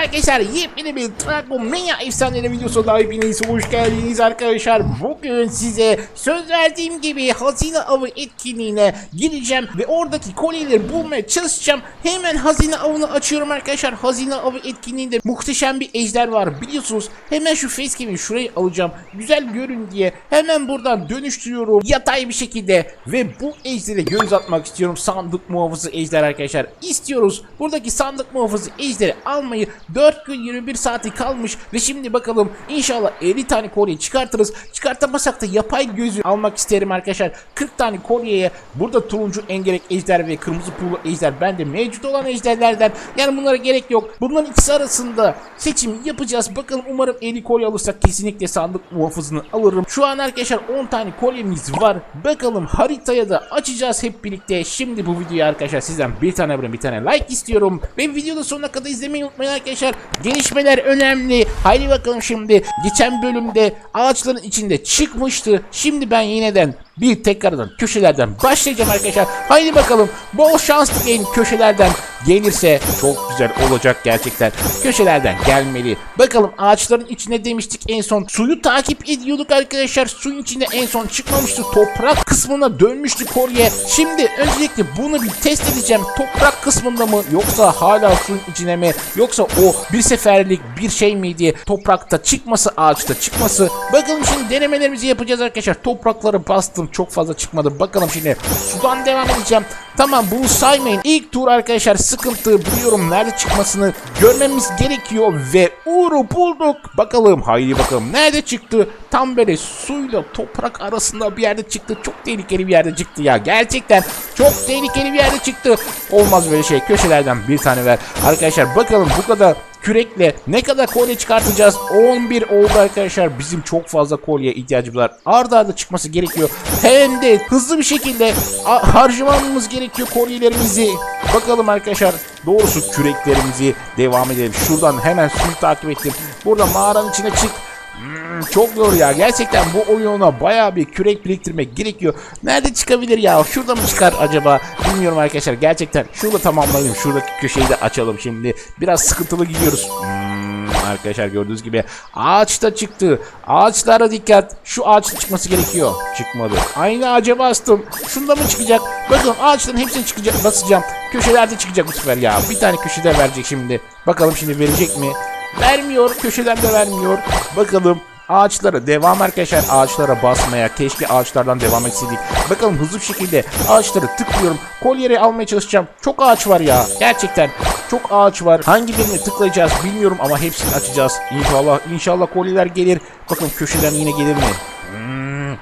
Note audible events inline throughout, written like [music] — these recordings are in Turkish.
arkadaşlar yepyeni bir Dragon Mania efsaneleri videosu daha hepiniz hoş geldiniz arkadaşlar. Bugün size söz verdiğim gibi hazine avı etkinliğine gireceğim ve oradaki kolyeleri bulmaya çalışacağım. Hemen hazine avını açıyorum arkadaşlar. Hazine avı etkinliğinde muhteşem bir ejder var biliyorsunuz. Hemen şu facecam'i şurayı alacağım. Güzel görün diye hemen buradan dönüştürüyorum yatay bir şekilde ve bu ejdere göz atmak istiyorum. Sandık muhafızı ejder arkadaşlar. İstiyoruz. Buradaki sandık muhafızı ejderi almayı 4 gün 21 saati kalmış ve şimdi bakalım inşallah 50 tane kolye çıkartırız. Çıkartamasak da yapay gözü almak isterim arkadaşlar. 40 tane kolyeye burada turuncu engerek ejder ve kırmızı pullu ejder bende mevcut olan ejderlerden yani bunlara gerek yok. Bunların ikisi arasında seçim yapacağız. Bakalım umarım 50 kolye alırsak kesinlikle sandık muhafızını alırım. Şu an arkadaşlar 10 tane kolyemiz var. Bakalım haritaya da açacağız hep birlikte. Şimdi bu videoyu arkadaşlar sizden bir tane abone bir tane like istiyorum. Ve videoda sonuna kadar izlemeyi unutmayın arkadaşlar. Gelişmeler önemli. Haydi bakalım şimdi. Geçen bölümde ağaçların içinde çıkmıştı. Şimdi ben yineden bir tekrardan köşelerden başlayacağım arkadaşlar. Haydi bakalım. Bol şans dileyin köşelerden gelirse çok güzel olacak gerçekten. Köşelerden gelmeli. Bakalım ağaçların içine demiştik en son. Suyu takip ediyorduk arkadaşlar. Suyun içinde en son çıkmamıştı. Toprak kısmına dönmüştü kolye. Şimdi öncelikle bunu bir test edeceğim. Toprak kısmında mı yoksa hala suyun içine mi yoksa o bir seferlik bir şey miydi? Toprakta çıkması ağaçta çıkması. Bakalım şimdi denemelerimizi yapacağız arkadaşlar. Toprakları bastım çok fazla çıkmadı. Bakalım şimdi sudan devam edeceğim. Tamam bunu saymayın. İlk tur arkadaşlar sıkıntı biliyorum nerede çıkmasını görmemiz gerekiyor ve Uğur'u bulduk. Bakalım haydi bakalım nerede çıktı? Tam böyle suyla toprak arasında bir yerde çıktı. Çok tehlikeli bir yerde çıktı ya. Gerçekten çok tehlikeli bir yerde çıktı. Olmaz böyle şey. Köşelerden bir tane ver. Arkadaşlar bakalım bu kadar kürekle ne kadar kolye çıkartacağız? 11 oldu arkadaşlar. Bizim çok fazla kolye ihtiyacımız var. Arda arda çıkması gerekiyor. Hem de hızlı bir şekilde harcamamız gerekiyor kolyelerimizi. Bakalım arkadaşlar. Doğrusu küreklerimizi devam edelim. Şuradan hemen suyu takip ettim. Burada mağaranın içine çık. Hmm, çok zor ya. Gerçekten bu oyuna baya bir kürek biriktirmek gerekiyor. Nerede çıkabilir ya? Şurada mı çıkar acaba? Bilmiyorum arkadaşlar. Gerçekten şurada tamamlayalım. Şuradaki köşeyi de açalım şimdi. Biraz sıkıntılı gidiyoruz. Hmm, arkadaşlar gördüğünüz gibi ağaçta çıktı. Ağaçlara dikkat. Şu ağaçta çıkması gerekiyor. Çıkmadı. Aynı ağaca bastım. Şunda mı çıkacak? Bakın ağaçların hepsini çıkacak. Basacağım. Köşelerde çıkacak bu sefer ya. Bir tane köşede verecek şimdi. Bakalım şimdi verecek mi? Vermiyor. Köşeden de vermiyor. Bakalım ağaçlara devam arkadaşlar ağaçlara basmaya keşke ağaçlardan devam etseydik bakalım hızlı bir şekilde ağaçları tıklıyorum kolyeleri almaya çalışacağım çok ağaç var ya gerçekten çok ağaç var hangi birini tıklayacağız bilmiyorum ama hepsini açacağız İnşallah inşallah kolyeler gelir bakın köşeden yine gelir mi Hmm,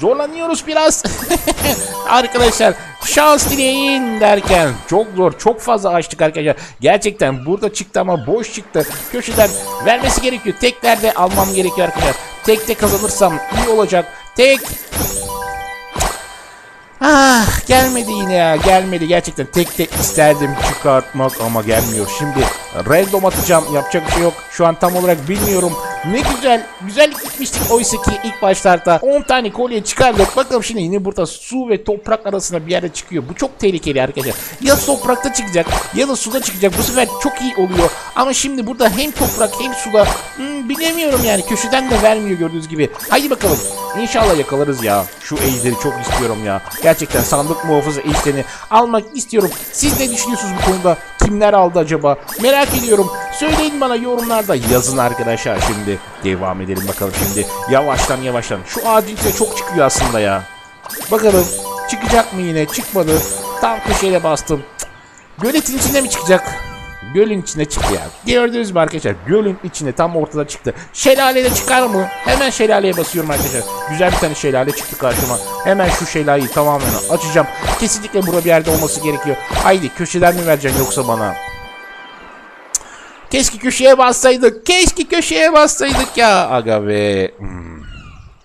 Zorlanıyoruz biraz. [laughs] arkadaşlar şans dileyin derken çok zor çok fazla açtık arkadaşlar. Gerçekten burada çıktı ama boş çıktı. Köşeden vermesi gerekiyor. Teklerde almam gerekiyor arkadaşlar. Tekte kazanırsam iyi olacak. Tek Ah gelmedi yine ya gelmedi gerçekten tek tek isterdim çıkartmak ama gelmiyor. Şimdi random atacağım yapacak bir şey yok. Şu an tam olarak bilmiyorum. Ne güzel güzel gitmiştik oysa ki ilk başlarda 10 tane kolye çıkardık. Bakalım şimdi yine burada su ve toprak arasında bir yerde çıkıyor. Bu çok tehlikeli arkadaşlar. Ya toprakta çıkacak ya da suda çıkacak. Bu sefer çok iyi oluyor. Ama şimdi burada hem toprak hem suda hmm, bilemiyorum yani köşeden de vermiyor gördüğünüz gibi. Haydi bakalım. İnşallah yakalarız ya. Şu ejderi çok istiyorum ya. Gerçekten sandık muhafızı ejderini almak istiyorum. Siz ne düşünüyorsunuz bu konuda? Kimler aldı acaba? Merak ediyorum. Söyleyin bana yorumlarda yazın arkadaşlar şimdi. Devam edelim bakalım şimdi. Yavaştan yavaştan. Şu içine çok çıkıyor aslında ya. Bakalım çıkacak mı yine? Çıkmadı. Tam köşeye bastım. Göletin içinde mi çıkacak? Gölün içine çıktı ya. Gördünüz mü arkadaşlar? Gölün içine tam ortada çıktı. Şelalede çıkar mı? Hemen şelaleye basıyorum arkadaşlar. Güzel bir tane şelale çıktı karşıma. Hemen şu şelaleyi tamamen açacağım. Kesinlikle burada bir yerde olması gerekiyor. Haydi köşeden mi vereceksin yoksa bana? Keşke köşeye bassaydık. Keşke köşeye bassaydık ya. Aga be. Hmm.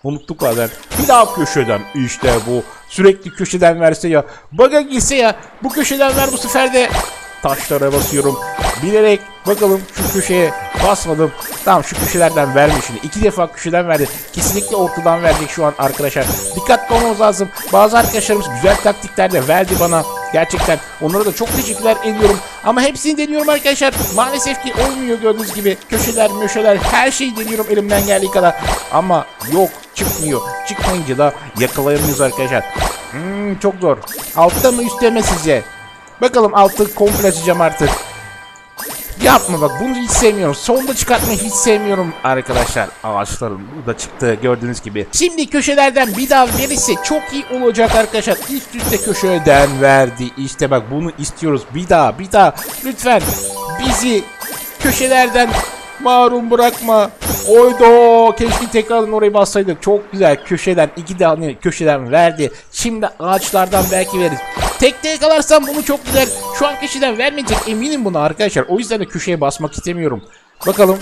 Unuttuk haber. Bir daha köşeden. İşte bu. Sürekli köşeden verse ya. Baga girse ya. Bu köşeden ver bu sefer de. Taşlara basıyorum. Bilerek bakalım şu köşeye basmadım. Tamam şu köşelerden vermiş şimdi. İki defa köşeden verdi. Kesinlikle ortadan verecek şu an arkadaşlar. Dikkatli olmamız lazım. Bazı arkadaşlarımız güzel taktikler de verdi bana. Gerçekten onlara da çok teşekkürler ediyorum. Ama hepsini deniyorum arkadaşlar. Maalesef ki olmuyor gördüğünüz gibi. Köşeler, möşeler her şeyi deniyorum elimden geldiği kadar. Ama yok çıkmıyor. Çıkmayınca da yakalayamıyoruz arkadaşlar. Hmm, çok zor. Altta mı üstte mi sizce? Bakalım altı komple açacağım artık. Yapma bak bunu hiç sevmiyorum. Sonda çıkartmayı hiç sevmiyorum arkadaşlar. Ağaçların burada çıktı gördüğünüz gibi. Şimdi köşelerden bir daha verirse çok iyi olacak arkadaşlar. Üst üste köşeden verdi. İşte bak bunu istiyoruz. Bir daha bir daha. Lütfen bizi köşelerden mahrum bırakma. Oydo keşke tekrardan orayı bassaydık. Çok güzel köşeden iki tane köşeden verdi. Şimdi ağaçlardan belki veririz. Tekte yakalarsam bunu çok güzel. Şu an köşeden vermeyecek eminim buna arkadaşlar. O yüzden de köşeye basmak istemiyorum. Bakalım.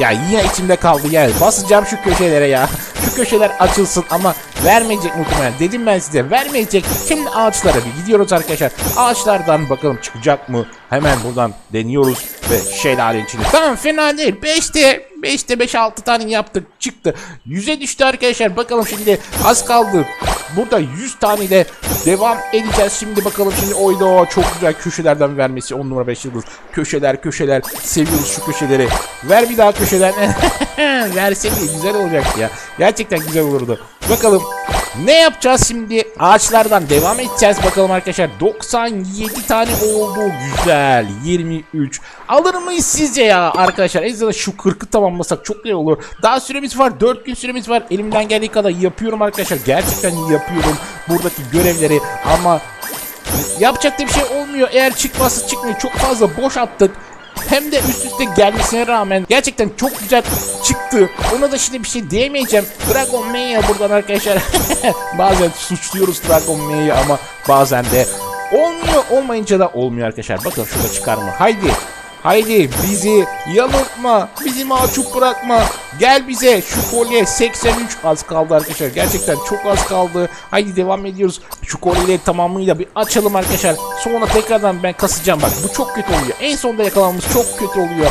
Ya yine içimde kaldı yani. Basacağım şu köşelere ya. Şu köşeler açılsın ama vermeyecek muhtemelen. Dedim ben size vermeyecek. Şimdi ağaçlara bir gidiyoruz arkadaşlar. Ağaçlardan bakalım çıkacak mı? Hemen buradan deniyoruz ve şelalenin içine. Tamam fena değil. 5'te 5'te 5-6 tane yaptık çıktı. 100'e düştü arkadaşlar. Bakalım şimdi az kaldı. Burada 100 tane de devam edeceğiz. Şimdi bakalım şimdi oyda çok güzel köşelerden vermesi 10 numara 5 yıldız. Köşeler köşeler seviyoruz şu köşeleri. Ver bir daha köşeden. [laughs] Verseydi güzel olacaktı ya. Gerçekten güzel olurdu. Bakalım ne yapacağız şimdi? Ağaçlardan devam edeceğiz bakalım arkadaşlar. 97 tane oldu. Güzel. 23. Alır mıyız sizce ya arkadaşlar? En azından şu 40'ı tamamlasak çok iyi olur. Daha süremiz var. 4 gün süremiz var. Elimden geldiği kadar yapıyorum arkadaşlar. Gerçekten yapıyorum buradaki görevleri ama yapacak da bir şey olmuyor. Eğer çıkmazsa çıkmıyor. Çok fazla boş attık. Hem de üst üste gelmesine rağmen gerçekten çok güzel çıktı. Ona da şimdi bir şey diyemeyeceğim. Dragon Mania buradan arkadaşlar. [laughs] bazen suçluyoruz Dragon Mania'yı ama bazen de olmuyor. Olmayınca da olmuyor arkadaşlar. Bakın şurada çıkar mı? Haydi. Haydi bizi yanıltma. Bizi mahcup bırakma. Gel bize şu kolye 83 az kaldı arkadaşlar. Gerçekten çok az kaldı. Haydi devam ediyoruz. Şu kolyeleri tamamıyla bir açalım arkadaşlar. Sonra tekrardan ben kasacağım. Bak bu çok kötü oluyor. En sonda yakalamamız çok kötü oluyor.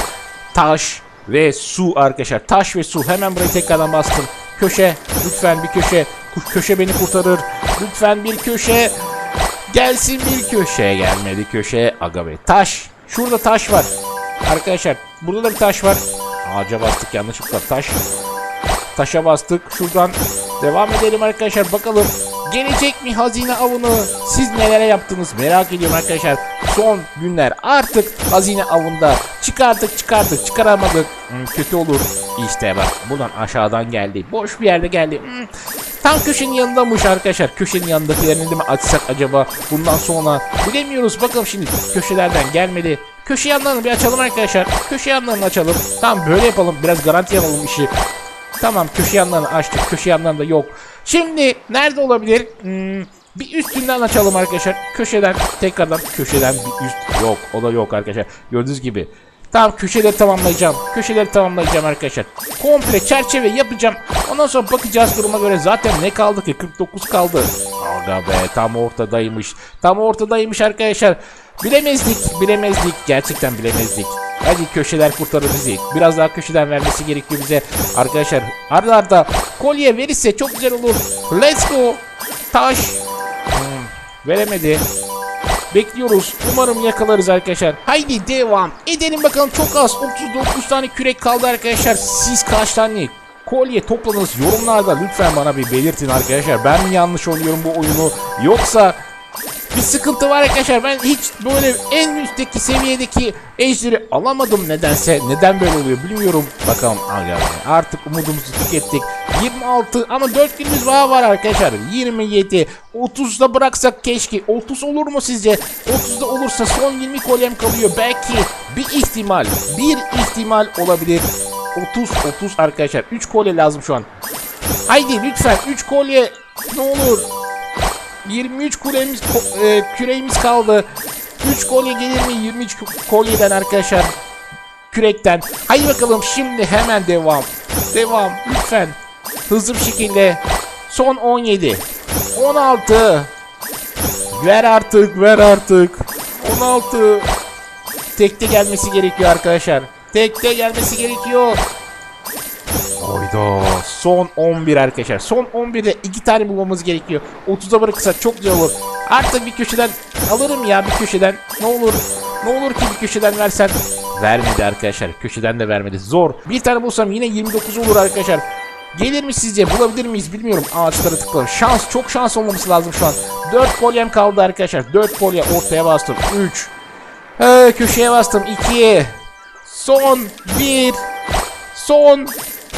Taş ve su arkadaşlar. Taş ve su. Hemen burayı tekrardan bastım. Köşe. Lütfen bir köşe. Köşe beni kurtarır. Lütfen bir köşe. Gelsin bir köşeye gelmedi köşeye aga be taş şurada taş var. Arkadaşlar burada da bir taş var. Ağaca bastık yanlışlıkla taş. Taşa bastık şuradan devam edelim arkadaşlar bakalım. Gelecek mi hazine avını? Siz nelere yaptınız? Merak ediyorum arkadaşlar. Son günler artık hazine avında. Çıkardık çıkardık çıkaramadık. Hmm, kötü olur. İşte bak buradan aşağıdan geldi. Boş bir yerde geldi. Hmm, Tam köşenin yanındamış arkadaşlar. Köşenin yanındakilerini de mi açsak acaba bundan sonra bilemiyoruz. Bakalım şimdi köşelerden gelmedi. Köşe yanlarını bir açalım arkadaşlar. Köşe yanlarını açalım. Tamam böyle yapalım. Biraz garanti alalım işi. Tamam köşe yanlarını açtık. Köşe yanlarında yok. Şimdi nerede olabilir? Hmm, bir üstünden açalım arkadaşlar. Köşeden tekrardan köşeden bir üst yok. O da yok arkadaşlar. Gördüğünüz gibi. Tamam köşeleri tamamlayacağım. Köşeleri tamamlayacağım arkadaşlar. Komple çerçeve yapacağım. Ondan sonra bakacağız duruma göre. Zaten ne kaldı ki? 49 kaldı. Aga be tam ortadaymış. Tam ortadaymış arkadaşlar. Bilemezdik. Bilemezdik. Gerçekten bilemezdik. Hadi köşeler kurtarır bizi. Biraz daha köşeden vermesi gerekiyor bize. Arkadaşlar arda arda kolye verirse çok güzel olur. Let's go. Taş. Hmm, veremedi. Bekliyoruz. Umarım yakalarız arkadaşlar. Haydi devam edelim bakalım. Çok az. 39 tane kürek kaldı arkadaşlar. Siz kaç tane kolye topladınız? Yorumlarda lütfen bana bir belirtin arkadaşlar. Ben mi yanlış oynuyorum bu oyunu? Yoksa bir sıkıntı var arkadaşlar. Ben hiç böyle en üstteki seviyedeki ejderi alamadım nedense. Neden böyle oluyor bilmiyorum. Bakalım artık umudumuzu tükettik. 26 ama 4 günümüz daha var arkadaşlar. 27 30'da bıraksak keşke. 30 olur mu sizce? 30'da olursa son 20 kolyem kalıyor. Belki bir ihtimal. Bir ihtimal olabilir. 30 30 arkadaşlar. 3 kolye lazım şu an. Haydi lütfen 3 kolye ne olur. 23 kulemiz e, küreğimiz kaldı. 3 kolye gelir mi? 23 ku- kolyeden arkadaşlar. Kürekten. Haydi bakalım şimdi hemen devam. Devam lütfen. Hızlı bir şekilde. Son 17. 16. Ver artık ver artık. 16. Tekte gelmesi gerekiyor arkadaşlar. Tekte gelmesi gerekiyor. Hayda. Son 11 arkadaşlar. Son 11'de 2 tane bulmamız gerekiyor. 30'a bırakırsak çok güzel olur. Artık bir köşeden alırım ya bir köşeden. Ne olur. Ne olur ki bir köşeden versen. Vermedi arkadaşlar. Köşeden de vermedi. Zor. Bir tane bulsam yine 29 olur arkadaşlar. Gelir mi sizce? Bulabilir miyiz bilmiyorum. Ağaçlara tıkladım. Şans. Çok şans olmaması lazım şu an. 4 kolyem kaldı arkadaşlar. 4 kolye ortaya bastım. 3. Ee, köşeye bastım. 2. Son. 1. Son.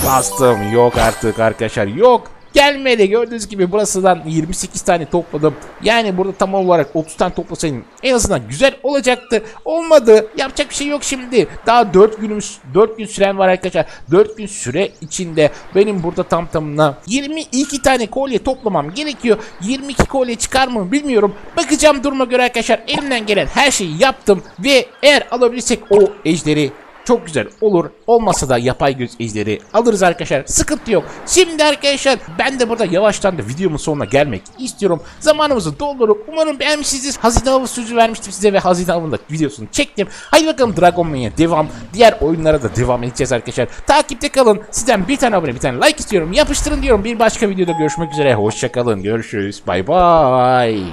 Bastım. Yok artık arkadaşlar. Yok. Gelmedi. Gördüğünüz gibi burasından 28 tane topladım. Yani burada tam olarak 30 tane toplasaydım en azından güzel olacaktı. Olmadı. Yapacak bir şey yok şimdi. Daha 4 günümüz 4 gün süren var arkadaşlar. 4 gün süre içinde benim burada tam tamına 22 tane kolye toplamam gerekiyor. 22 kolye çıkar mı bilmiyorum. Bakacağım duruma göre arkadaşlar. Elimden gelen her şeyi yaptım ve eğer alabilirsek o ejderi çok güzel olur. Olmasa da yapay göz ejderi alırız arkadaşlar. Sıkıntı yok. Şimdi arkadaşlar ben de burada yavaştan da videomun sonuna gelmek istiyorum. Zamanımızı doldurup umarım beğenmişsinizdir. Hazine avı sözü vermiştim size ve hazine avında videosunu çektim. Haydi bakalım Dragon Man'e devam. Diğer oyunlara da devam edeceğiz arkadaşlar. Takipte kalın. Sizden bir tane abone bir tane like istiyorum. Yapıştırın diyorum. Bir başka videoda görüşmek üzere. Hoşçakalın. Görüşürüz. Bay bay.